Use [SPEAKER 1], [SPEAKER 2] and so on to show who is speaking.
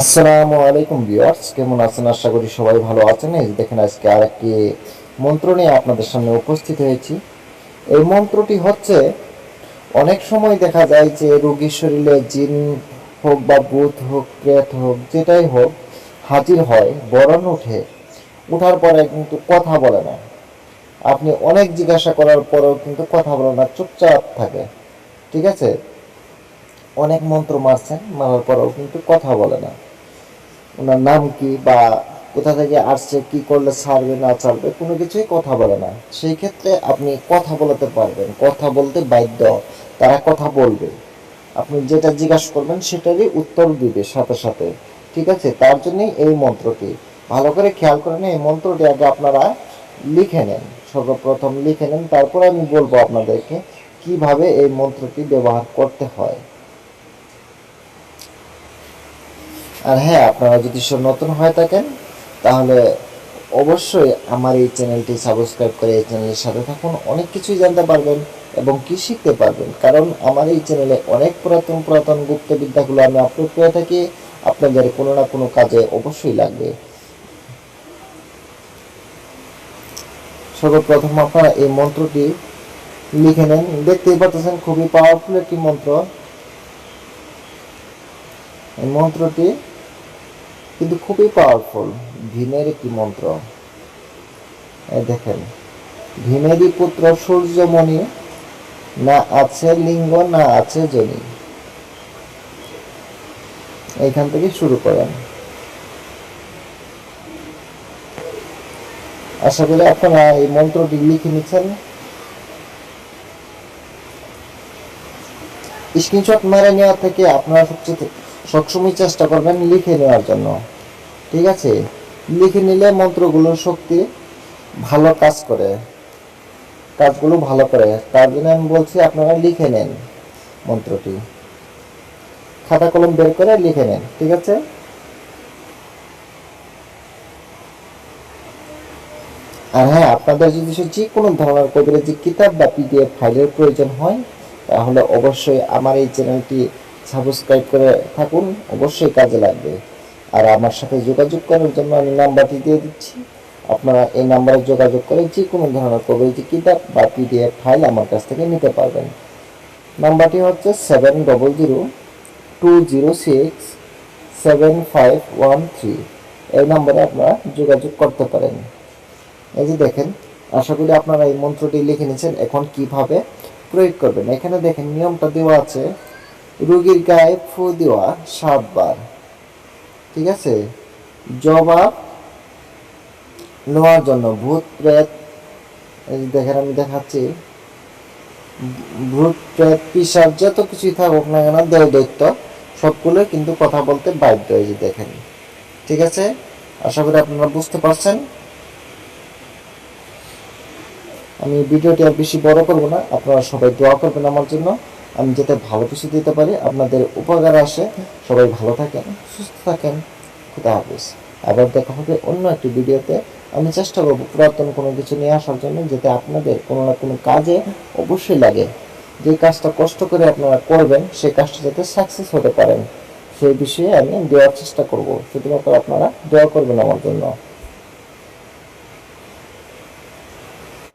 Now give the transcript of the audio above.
[SPEAKER 1] আসসালামু আলাইকুম ভিউয়ার্স, কেমন আছেন? আশা করি সবাই ভালো আছেন। এই দেখেন আজকে আরেকটি মন্ত্র নিয়ে আপনাদের সামনে উপস্থিত হয়েছি। এই মন্ত্রটি হচ্ছে, অনেক সময় দেখা যায় যে রোগীর শরীরে জিন হোক বা ভূত হোক প্রেত হোক, যেটাই হোক, হাজির হয়, বরণ উঠে ওঠার পরে কিন্তু কথা বলে না। আপনি অনেক জিজ্ঞাসা করার পরেও কিন্তু কথা বলে না, চুপচাপ থাকে। ঠিক আছে? অনেক মন্ত্র মারছেন, মারার পরেও কিন্তু কথা বলে না। ওনার নাম কি বা কোথা থেকে আসছে, কি করলে ছাড়বে, না ছাড়বে, কোনো কিছুই কথা বলে না। সেই ক্ষেত্রে আপনি কথা বলতে পারবেন, কথা বলতে বাধ্য। তারা কথা বলবে। আপনি যেটা জিজ্ঞাসা করবেন সেটারই উত্তর দিবে সাথে সাথে। ঠিক আছে? তার জন্যই এই মন্ত্রটি। ভালো করে খেয়াল করে নিন, এই মন্ত্রটি আগে আপনারা লিখে নেন। সর্বপ্রথম লিখে নেন, তারপর আমি বলব আপনাদেরকে কীভাবে এই মন্ত্রটি ব্যবহার করতে হয়। আর হ্যাঁ আপনারা যদি সব নতুন হয়ে থাকেন, তাহলে অবশ্যই আমার এই চ্যানেলটি সাবস্ক্রাইব করে এই চ্যানেলের সাথে থাকুন। অনেক কিছুই জানতে পারবেন এবং কি শিখতে পারবেন। কারণ আমার এই চ্যানেলে অনেক পুরাতন পুরাতন গুপ্তবিদ্যাগুলো আমি আপলোড করে থাকি। আপনাদের কোনো না কোনো কাজে অবশ্যই লাগবে। সর্বপ্রথম আপনারা এই মন্ত্রটি লিখে নেন। দেখতেই পাচ্ছেন, খুবই পাওয়ারফুল একটি মন্ত্র। এই মন্ত্রটি কিন্তু খুবই পাওয়ারফুল ভীমের একটি মন্ত্র? দেখেন ভীমেরই পুত্র সূর্যমণি না আছে লিঙ্গ, না আছে জনি। এইখান থেকে শুরু করেন। আশা করি আপনারা এই মন্ত্রটি লিখে নিচ্ছেন। স্ক্রিনশট মেরে নেওয়া থেকে আপনারা সবচেয়ে সবসময় চেষ্টা করবেন লিখে নেওয়ার জন্য। ঠিক আছে? লিখে নিলে মন্ত্রগুলোর শক্তি ভালো কাজ করে। কাজগুলো ভালো করে। তার জন্য আমি বলছি আপনারা লিখে নেন মন্ত্রটি। খাতা কলম বের করে লিখে নেন, ঠিক আছে? আর হ্যাঁ আপনাদের যদি যে কোনো ধরনের কবিরাজি কিতাব বা পিডিএফ ফাইলের প্রয়োজন হয়, তাহলে অবশ্যই আমার এই চ্যানেলটি সাবস্ক্রাইব করে থাকুন, অবশ্যই কাজে লাগবে। আর আমার সাথে যোগাযোগ করার জন্য আমি নাম্বারটি দিয়ে দিচ্ছি। আপনারা এই নাম্বারে যোগাযোগ করে যে কোনো ধরনের কবিরাজি কিতাব বা পিডিএফ ফাইল আমার কাছ থেকে নিতে পারবেন। নাম্বারটি হচ্ছে seven double zero two zero six seven five one three. এই নম্বরে আপনারা যোগাযোগ করতে পারেন। এই যে দেখেন, আশা করি আপনারা এই মন্ত্রটি লিখে নিয়েছেন। এখন কীভাবে প্রয়োগ করবেন? এখানে দেখেন, নিয়মটা দেওয়া আছে। রোগীর গায়ে ফু দেওয়া সাতবার। ঠিক আছে? জবাব নেওয়ার জন্য ভূত প্রেত দেখেন আমি দেখাচ্ছি। ভূত প্রেত পিসার যত কিছুই থাকুক না কেন দেহ দৈত্য সবগুলো কিন্তু কথা বলতে বাধ্য, এই যে দেখেন। ঠিক আছে? আশা করি আপনারা বুঝতে পারছেন। আমি ভিডিওটি আর বেশি বড় করব না, আপনারা সবাই দোয়া করবেন আমার জন্য। আমি যাতে ভালো কিছু দিতে পারি, আপনাদের উপকার আসে। সবাই ভালো থাকেন, সুস্থ থাকেন। খুদা হাফিজ। আবার দেখা হবে অন্য একটি ভিডিওতে। আমি চেষ্টা করব পুরাতন কোনো কিছু নিয়ে আসার জন্য, যাতে আপনাদের কোনো না কোনো কাজে অবশ্যই লাগে। যে কাজটা কষ্ট করে আপনারা করবেন, সেই কাজটা যাতে সাকসেস হতে পারেন। সেই বিষয়ে আমি দেওয়ার চেষ্টা করব। শুধুমাত্র আপনারা দোয়া করবেন আমার জন্য।